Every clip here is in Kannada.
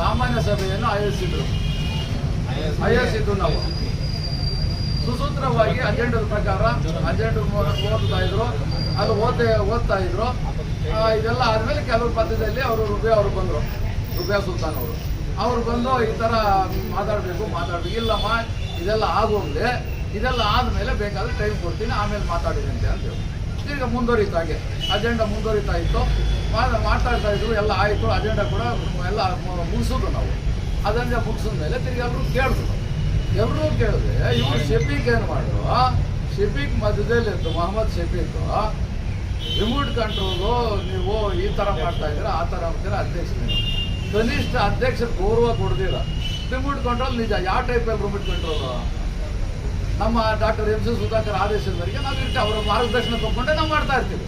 ಸಾಮಾನ್ಯ ಸಭೆಯನ್ನು ಆಯೋಜಿಸಿದ್ರು. ಆಯೋಜಿಸಿದ್ದು ನಾವು. ಸುಸೂತ್ರವಾಗಿ ಅಜೆಂಡದ ಪ್ರಕಾರ ಅಜೆಂಡ ಓದ್ತಾ ಇದ್ರು. ಅದು ಓದ್ ಓದ್ತಾ ಇದ್ರು. ಇದೆಲ್ಲ ಆದ್ಮೇಲೆ ಕೆಲವು ಪದ್ಯದಲ್ಲಿ ಅವರು ರುಬೆ ಅವರು ಬಂದರು. ರುಬೆ ಸುಲ್ತಾನ್ ಅವರು. ಅವ್ರು ಬಂದು ಈ ಥರ ಮಾತಾಡಬೇಕು ಮಾತಾಡಬೇಕು. ಇಲ್ಲಮ್ಮ, ಇದೆಲ್ಲ ಆಗೋಗ್ಲಿ. ಇದೆಲ್ಲ ಆದಮೇಲೆ ಬೇಕಾದ್ರೆ ಟೈಮ್ ಕೊಡ್ತೀನಿ, ಆಮೇಲೆ ಮಾತಾಡಿದಂತೆ ಅಂತ ಹೇಳಿ. ಈಗ ಮುಂದುವರಿತಾಗೆ ಅಜೆಂಡಾ ಮುಂದುವರಿತಾ ಇತ್ತು. ಮಾ- ಮಾತಾಡ್ತಾ ಇದ್ರು, ಎಲ್ಲ ಆಯಿತು ಅಜೆಂಡಾ ಕೂಡ ಎಲ್ಲ ಮುಗಿಸೋದು ಮುಗಿಸಿದ್ರು ನಾವು. ಅದನ್ನ ಮುಗಿಸಿದ ಮೇಲೆ ತಿರುಗಿ ಎಲ್ಲರೂ ಕೇಳಿದ್ರು. ಎಲ್ಲರೂ ಕೇಳಿದ್ರೆ ಇವರು ಶಫೀಕ್ ಏನು ಮಾಡಿದ್ರು ಶಫೀಕ್ ಮಧ್ಯದಲ್ಲಿತ್ತು ಮೊಹಮ್ಮದ್ ಶಫೀಕ್. ರಿಮೋಟ್ ಕಂಟ್ರೋಲು ನೀವು ಈ ಥರ ಮಾಡ್ತಾ ಇದ್ದೀರಾ, ಆ ಥರ ಮಾಡ್ತೀರಾ ಅಧ್ಯಕ್ಷ ನೀವು. ಕನಿಷ್ಠ ಅಧ್ಯಕ್ಷರ ಗೌರವ ಕೊಡ್ದಿಲ್ಲ. ರಿಮೋಟ್ ಕಂಟ್ರೋಲ್ ನಿಜ, ಯಾವ ಟೈಪಲ್ಲಿ ರಿಮೋಟ್ ಕಂಟ್ರೋಲು ನಮ್ಮ ಡಾಕ್ಟರ್ ಎಂ ಸಿ ಸುಧಾಕರ್ ಆದೇಶದ ನಾವು ಇರ್ತೀವಿ ಅವರ ಮಾರ್ಗದರ್ಶನ ತಗೊಂಡೆ ನಾವು ಮಾಡ್ತಾ ಇರ್ತೀವಿ.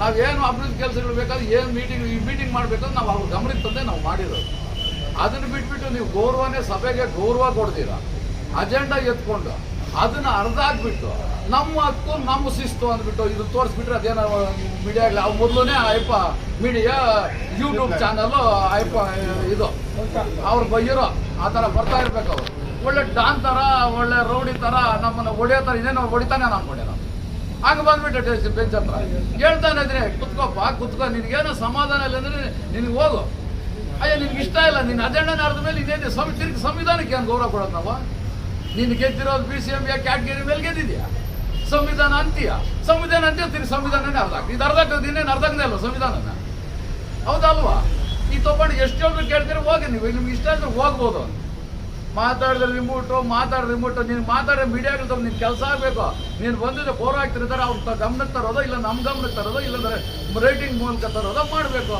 ನಾವೇನು ಅಭಿವೃದ್ಧಿ ಕೆಲಸಗಳು ಬೇಕಾದ್ರೆ ಏನು ಮೀಟಿಂಗ್ ಈ ಮೀಟಿಂಗ್ ಮಾಡಬೇಕಂದ್ರೆ ನಾವು ಅವ್ರ ಗಮನಕ್ಕೆ ತಂದೆ ನಾವು ಮಾಡಿರೋದು. ಅದನ್ನು ಬಿಟ್ಬಿಟ್ಟು ನೀವು ಗೌರವನೇ ಸಭೆಗೆ ಗೌರವ ಕೊಡ್ತೀರಾ? ಅಜೆಂಡಾ ಎತ್ಕೊಂಡು ಅದನ್ನು ಅರ್ಧ ಹಾಕ್ಬಿಟ್ಟು ನಮ್ಮ ಹಕ್ಕು, ನಮ್ಮ ಶಿಸ್ತು ಅಂದ್ಬಿಟ್ಟು ಇದು ತೋರಿಸ್ಬಿಟ್ರೆ ಅದೇನೋ ಮೀಡಿಯಾಗಲಿ ಅವು ಮೊದಲನೇ Ayyappa media YouTube channel Ayyappa ಇದು. ಅವ್ರ ಬೈಯರೋ ಆ ಥರ ಬರ್ತಾ ಇರ್ಬೇಕು ಅವರು. ಒಳ್ಳೆ ಡಾನ್ ಥರ, ಒಳ್ಳೆ ರೌಡಿ ಥರ ನಮ್ಮನ್ನು ಹೊಡೆಯೋ ಥರ ಇದೇನೋ ಹೊಡಿತಾನೆ ನಾನು ನಾನು ಆಗ ಬಂದ್ಬಿಟ್ಟೆ ಬೆಂಚಪ್ಪ ಹೇಳ್ತಾನೆ ಇದ್ರೆ ಕುತ್ಕೋಪ್ಪ, ಕುತ್ಕೋ, ನಿನಗೇನೋ ಸಮಾಧಾನ ಇಲ್ಲ ಅಂದ್ರೆ ನಿನಗೆ ಹೋಗು. ಅಯ್ಯ, ನಿನ್ಗೆ ಇಷ್ಟ ಇಲ್ಲ, ನಿನ್ನ ಅಜೆಂಡನ ಅರ್ಧ ಮೇಲೆ ಇನ್ನೇನು ಸಂ ತಿರ್ಗಿ ಸಂವಿಧಾನಕ್ಕೆ ಏನು ಗೌರವ ಕೊಡೋದು ನಾವು? ನೀನು ಗೆದ್ದಿರೋದು ಬಿ ಸಿ ಎಂ ಕ್ಯಾಟಗರಿ ಮೇಲೆ ಗೆದ್ದಿದ್ಯಾ? ಸಂವಿಧಾನ ಅಂತೀಯ? ಸಂವಿಧಾನ ಅಂತೀಯ ತಿರ್ಗಿ ಸಂವಿಧಾನನೇ ಅರ್ಧ ಇದು ಅರ್ಧ ಇನ್ನೇನು ಅರ್ಧನೇ ಅಲ್ಲ ಸಂವಿಧಾನನ? ಹೌದಲ್ವಾ? ಈ ತಗೊಂಡು ಎಷ್ಟು ಹೇಳ್ಬೇಕು ಕೇಳ್ತೀರ ಹೋಗಿ ನೀವು. ನಿಮ್ಗೆ ಇಷ್ಟ ಅಂದ್ರೆ ಹೋಗ್ಬೋದು ಮಾತಾಡಿದ್ರೆ ರಿಮೋಟು ಮಾತಾಡ ರಿಮೋಟು ನೀನು ಮಾತಾಡೋ ಮೀಡಿಯಾಗಳು ತಗೊಂಡು ನಿನ್ ಕೆಲಸ ಆಗಬೇಕು. ನೀನು ಬಂದಿದ್ದು ಬೋರ್ ಆಗ್ತಿರ್ತಾರೆ, ಅವ್ರ ಗಮನಕ್ಕೆ ತರೋದೋ ಇಲ್ಲ ನಮ್ಮ ಗಮನಕ್ಕೆ ತರೋದೋ ಇಲ್ಲಂದ್ರೆ ರೇಟಿಂಗ್ ಮೂಲಕ ತರೋದೋ ಮಾಡಬೇಕು.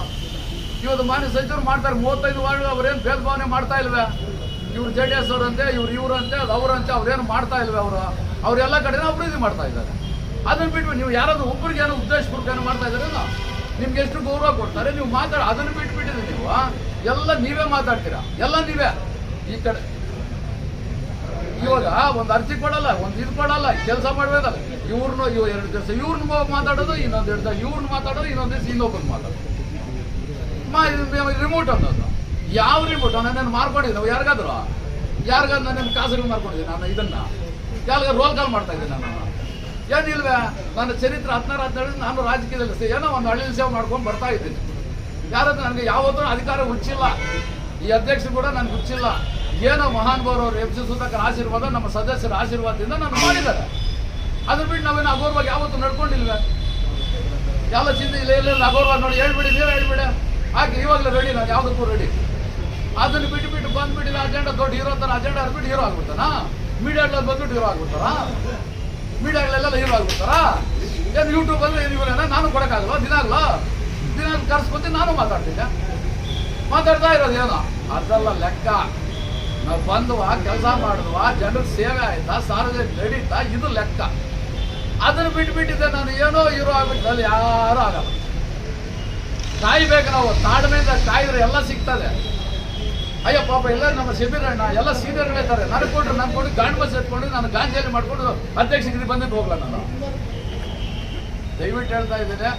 ಇವತ್ತು ಮಾನ್ಯ ಸಚಿವರು ಮಾಡ್ತಾರೆ, ಮೂವತ್ತೈದು ವಾರ್ಡ್ ಅವ್ರೇನು ಭೇದ ಭಾವನೆ ಮಾಡ್ತಾ ಇಲ್ವೇ? ಇವ್ರು ಜೆ ಡಿ ಎಸ್ ಅವರಂತೆ, ಇವ್ರು ಇವ್ರಂತೆ ಅದು ಅವರಂತೆ ಅವ್ರೇನು ಮಾಡ್ತಾ ಇಲ್ವೇ ಅವರು? ಅವರೆಲ್ಲ ಕಡೆನೂ ಅಭಿವೃದ್ಧಿ ಮಾಡ್ತಾ ಇದ್ದಾರೆ. ಅದನ್ನ ಬಿಟ್ಟು ನೀವು ಯಾರಾದರೂ ಒಬ್ಬರಿಗೆ ಏನೋ ಉದ್ದೇಶಪೂರ್ವಕ ಏನು ಮಾಡ್ತಾ ಇದ್ದಾರೆ ನಿಮ್ಗೆ ಎಷ್ಟು ಗೌರವ ಕೊಡ್ತಾರೆ, ನೀವು ಮಾತಾಡ, ಅದನ್ನ ಬಿಟ್ಬಿಟ್ಟಿದ್ರೆ ನೀವು ಎಲ್ಲ ನೀವೇ ಮಾತಾಡ್ತೀರಾ? ಎಲ್ಲ ನೀವೇ? ಈ ಕಡೆ ಇವಾಗ ಒಂದು ಅರ್ಜಿ ಕೊಡಲ್ಲ, ಒಂದು ಇದು ಕೊಡಲ್ಲ ಕೆಲಸ ಮಾಡ್ಬೇಕಲ್ಲ ಇವ್ರನ್ನ ಇವ್ ಎರಡು ದಿವಸ ಇವ್ರನ್ನ ಮಾತಾಡೋದು, ಇನ್ನೊಂದು ಎರಡು ದಿವಸ ಇವ್ರನ್ನ ಮಾತಾಡೋದು, ಇನ್ನೊಂದು ದಿವಸ ಇನ್ನೊಬ್ಬನ ಮಾತಾಡೋದು. ಮಾ ರಿಮೋಟ್ ಅನ್ನೋದು. ಯಾವ ರಿಮೋಟ್ ನಾನು ಮಾರ್ಕೊಂಡಿದ್ದೆ ಯಾರಿಗಾದ್ರು? ಯಾರಿಗಾದ್ರು ನಾನು ಕಾಸುಗಳು ಮಾರ್ಕೊಂಡಿದ್ದೀನಿ ನಾನು ಇದನ್ನ. ಯಾರಿಗ ರೋಲ್ ಕಾಲ್ ಮಾಡ್ತಾ ಇದ್ದೀನಿ ನಾನು. ಏನಿಲ್ವೇ? ನನ್ನ ಚರಿತ್ರೆ ಹದಿನಾರು, ಹದಿನೇಳು, ನಾನು ರಾಜಕೀಯದಲ್ಲಿ ಏನೋ ಒಂದು ಹಳ್ಳಿ ಸೇವೆ ಮಾಡ್ಕೊಂಡು ಬರ್ತಾ ಇದ್ದೀನಿ. ಯಾರಾದ್ರೂ ನನಗೆ ಯಾವತ್ತೂ ಅಧಿಕಾರ ಹುಚ್ಚಿಲ್ಲ. ಈ ಅಧ್ಯಕ್ಷರು ಕೂಡ ನನಗೆ ಹುಚ್ಚಿಲ್ಲ. ಏನೋ ಮಹಾನ್ ಅವರು ಎಂ ಸಿ ಸುಧಾಕರ್ ಆಶೀರ್ವಾದ, ನಮ್ಮ ಸದಸ್ಯರ ಆಶೀರ್ವಾದದಿಂದ ನಾನು ಮಾಡಿದ್ದಾರೆ. ಅದ್ರ ಬಿಟ್ಟು ನಾವೇನು ಅಗೌರವಾಗಿ ಯಾವತ್ತೂ ನಡ್ಕೊಂಡಿಲ್ವ ಯಾವ ಚಿಂತೆ ಇಲ್ಲ ಇಲ್ಲ ಅಗೌರವ ನೋಡಿ, ಹೇಳ್ಬಿಡಿ, ನೀವು ಹೇಳ್ಬಿಡ. ಹಾಕಿ ಇವಾಗಲೇ ರೆಡಿ ನಾನು, ಯಾವುದಕ್ಕೂ ರೆಡಿ ಅದನ್ನ ಬಿಟ್ಟು ಬಿಟ್ಟು ಬಂದ್ಬಿಟ್ಟಿಲ್ಲ ಅಜೆಂಡಾ ದೊಡ್ಡ ಹೀರೋ ಅಂತ ಅಜೆಂಡಾ ಹರ್ಬಿಟ್ಟು ಹೀರೋ ಆಗ್ಬಿಡ್ತಾನಾ? ಮೀಡಿಯಾಗಳಲ್ಲಿ ಬಂದ್ಬಿಟ್ಟು ಹೀರೋ ಆಗ್ಬಿಡ್ತಾರಾ ಮೀಡಿಯಾಗಳೆಲ್ಲ ಹೀರೋ ಆಗ್ಬಿಡ್ತಾರಾ? ಏನು ಯೂಟ್ಯೂಬ್ ಅಂದ್ರೆ ಏನು ನಾನು ಕೊಡೋಕ್ಕಾಗಲ್ಲ ಆಗಲ್ಲ ದಿನ ಕರ್ಸ್ಕೊತೀನಿ, ನಾನು ಮಾತಾಡ್ತೀನಿ. ಮಾತಾಡ್ತಾ ಇರೋದು ಏನೋ? ಅದೆಲ್ಲ ಲೆಕ್ಕ. ನಾವು ಬಂದುವ ಕೆಲಸ ಮಾಡಿದ್ವ ಜನರ ಸೇವೆ ಆಯ್ತಾ, ಸಾರ್ವಜನಿಕ ನಡೀತಾ, ಇದು ಲೆಕ್ಕ. ಅದನ್ನು ಬಿಟ್ಬಿಟ್ಟಿದ್ದೆ ನಾನು ಏನೋ ಹೀರೋ ಆಗ್ಬಿಟ್ಟು ಅಲ್ಲಿ ಯಾರು ಆಗಲ್ಲ. ಕಾಯ್ಬೇಕು ನಾವು ತಾಳ್ಮೆಯಿಂದ ಕಾಯಿದ್ರೆ ಎಲ್ಲ ಸಿಗ್ತದೆ. ಅಯ್ಯೋ ಪಾಪ ಎಲ್ಲ ನಮ್ಮ ಶಿಬಿರಣ್ಣ ಎಲ್ಲ ಸೀನಿಯರ್ಗಳಿದ್ದಾರೆ ನನಗೆ ಕೊಟ್ಟರು ನಾನು ಕೊಟ್ಟು ಗಾಂಡ್ ಬಸ್ ಎತ್ಕೊಂಡು ನಾನು ಗಾಂಧಿಯಲ್ಲಿ ಮಾಡಿಕೊಂಡು ಅಧ್ಯಕ್ಷಗಿರಿ ಬಂದು ಹೋಗಲ್ಲ ನಾನು. ದಯವಿಟ್ಟು ಹೇಳ್ತಾ ಇದ್ದೇನೆ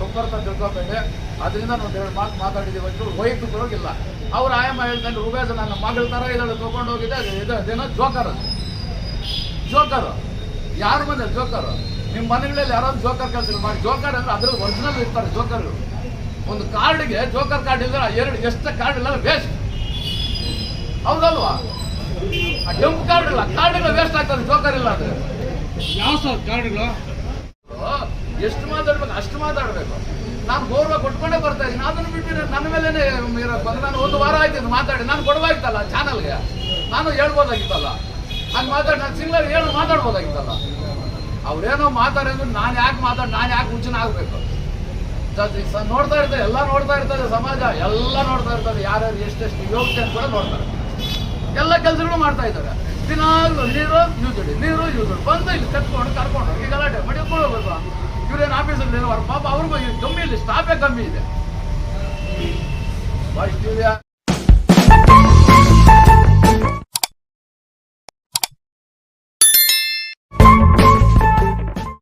ತುಂಬ ತಿಳ್ಕೊಬೇಡಿ ಅದರಿಂದ ನಾನು ಎರಡು ಮಾತು ಮಾತಾಡಿದ್ದೀವಿ ವೈಯಕ್ತಿಕವಾಗಿಲ್ಲ ಅವ್ರ ಆಯಮ್ಮ ಹೇಳ್ತಾನೆ ಉಬೇಸ ನನ್ನ ಮಗಳ ಥರ ಇದಳು ತೊಗೊಂಡು ಹೋಗಿದೆ ಅದು ಇದು ಅದೇನೋ ಜೋಕರ್ ಅದು. ಜೋಕರ್. ಯಾರು ಮನೆ ಜೋಕರ್? ನಿಮ್ಮ ಮನೆಗಳಲ್ಲಿ ಯಾರೋ ಜೋಕರ್ ಕೆಲಸ ಮಾಡಿ ಜೋಕರ್ ಅಂದ್ರೆ ಅದ್ರಲ್ಲಿ ಒರಿಜಿನಲ್ ಇರ್ತಾರೆ ಜೋಕರ್ಗಳು ಒಂದು ಕಾರ್ಡ್ಗೆ ಜೋಕರ್ ಕಾರ್ಡ್ ಇಲ್ಲ ಎರಡು ಎಷ್ಟು ಕಾರ್ಡ್ ಇಲ್ಲ ವೇಸ್ಟ್ ಹೌದಲ್ವಾ? ಆ ಕೆಂಪು ಕಾರ್ಡ್ ಇಲ್ಲ. ಕಾರ್ಡ್ಗಳು ವೇಸ್ಟ್ ಆಗ್ತದೆ. ಜೋಕರ್ ಇಲ್ಲ ಅಂದ್ರೆ. ಯಾವ ಸರ್ ಕಾರ್ಡ್ಗಳು ಎಷ್ಟು ಮಾತಾಡ್ಬೇಕು? ಅಷ್ಟು ಮಾತಾಡಬೇಕು. ನಾನು ಗೌರವ ಕೊಟ್ಕೊಂಡೇ ಬರ್ತಾ ಇದ್ದೀನಿ. ಅದನ್ನು ಬಿಟ್ಟು ನನ್ನ ಇರೋದು ಬಂದ್ರೆ ನಾನು ಒಂದು ವಾರ ಆಯ್ತು ಮಾತಾಡಿ. ನಾನು ಕೊಡಬೇಕಾಗಿತ್ತಲ್ಲ ಚಾನಲ್ಗೆ. ನಾನು ಹೇಳ್ಬೋದಾಗಿತ್ತಲ್ಲ. ಹಂಗೆ ಮಾತಾಡಿ, ನಾನು ಸಿಂಗಲ್ ಹೇಳಿ ಮಾತಾಡ್ಬೋದಾಗಿತ್ತಲ್ಲ. ಅವ್ರೇನೋ ಮಾತಾಡಿದ್ರು ನಾನು ಯಾಕೆ ಮಾತಾಡಿ, ನಾನು ಯಾಕೆ ಉಚ್ಚನ ಆಗಬೇಕು? ನೋಡ್ತಾ ಇರ್ತದೆ ಎಲ್ಲ ನೋಡ್ತಾ ಇರ್ತದೆ ಸಮಾಜ, ಎಲ್ಲ ನೋಡ್ತಾ ಇರ್ತದೆ ಯಾರ್ಯಾರು ಎಷ್ಟೆಷ್ಟು ಯೋಗ್ಯತೆ ಕೂಡ ನೋಡ್ತಾರೆ ಎಲ್ಲ ಕೆಲಸಗಳು ಮಾಡ್ತಾ ಇದ್ದಾರೆ. ದಿನಾಗ್ಲೂ ನೀರು ಯೂಸ್ ನೀರು ಯೂಸ್ ಬಂದು ಇಲ್ಲಿ ಕಟ್ಕೊಂಡು ಕರ್ಕೊಂಡು ಹೋಗಿ ಇವ್ರೇನು ಆಫೀಸಲ್ಲಿ ಇರೋರು ಪಾಪ ಅವ್ರಿಗೂ ಕಮ್ಮಿ ಇಲ್ಲಿ ಸ್ಟಾಫೇ ಕಮ್ಮಿ ಇದೆ.